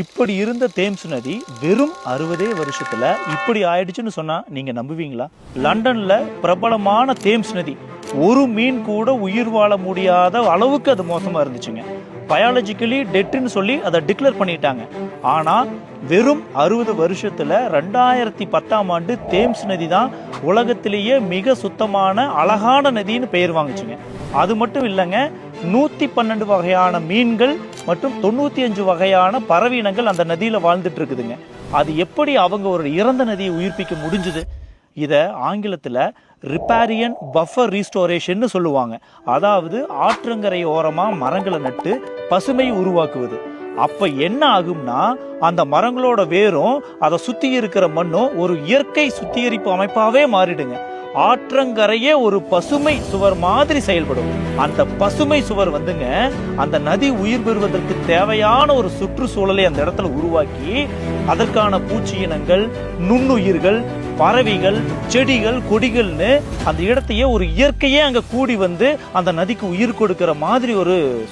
இப்படி இருந்த தேம்ஸ் நதி வெறும் அறுபதே வருஷத்துல இப்படி ஆயிடுச்சுன்னு சொன்னா நீங்க நம்புவீங்களா? லண்டன்ல பிரபலமான தேம்ஸ் நதி. ஒரு மீன் கூட உயிர் வாழ முடியாத அளவுக்கு அது மோசமா இருந்துச்சுங்க. பயாலஜிக்கலி டெட்டுன்னு சொல்லி அதை டிக்ளேர் பண்ணிட்டாங்க. ஆனா வெறும் அறுபது வருஷத்துல ரெண்டாயிரத்தி பத்தாம் ஆண்டு தேம்ஸ் நதி தான் உலகத்திலேயே மிக சுத்தமான அழகான நதின்னு பெயர் வாங்குச்சுங்க. அது மட்டும் இல்லைங்க நூத்தி பன்னெண்டு வகையான மீன்கள் மற்றும் தொண்ணூத்தி அஞ்சு வகையான பறவையினங்கள் அந்த நதியில வாழ்ந்துட்டு இருக்குதுங்க அது எப்படி அவங்க ஒரு இறந்த நதியை உயிர்ப்பிக்க முடிஞ்சுது? இதை ஆங்கிலத்தில் ரிப்பேரியன் பஃபர் ரீஸ்டோரேஷன்னு சொல்லுவாங்க. அதாவது ஆற்றங்கரை ஓரமாக மரங்களை நட்டு பசுமை உருவாக்குவது. அப்போ என்ன ஆகும்னா அந்த மரங்களோட வேரும் அதை சுற்றி இருக்கிற மண்ணும் ஒரு இயற்கை சுத்திகரிப்பு அமைப்பாகவே மாறிடுங்க. ஆற்றங்கரையே ஒரு பசுமை சுவர் மாதிரி செயல்படும். அந்த பசுமை சுவர் வந்துங்க அந்த நதி உயிர் பெறுவதற்கு தேவையான ஒரு சுற்றுச்சூழலை அந்த இடத்துல உருவாக்கி அதற்கான பூச்சி இனங்கள் நுண்ணுயிர்கள் பறவைகள் செடிகள் கொடிகள்னு அந்த இடத்தையே ஒரு இயற்கையே அங்க கூடி வந்து அந்த நதிக்கு உயிர் கொடுக்கிற மாதிரி ஒரு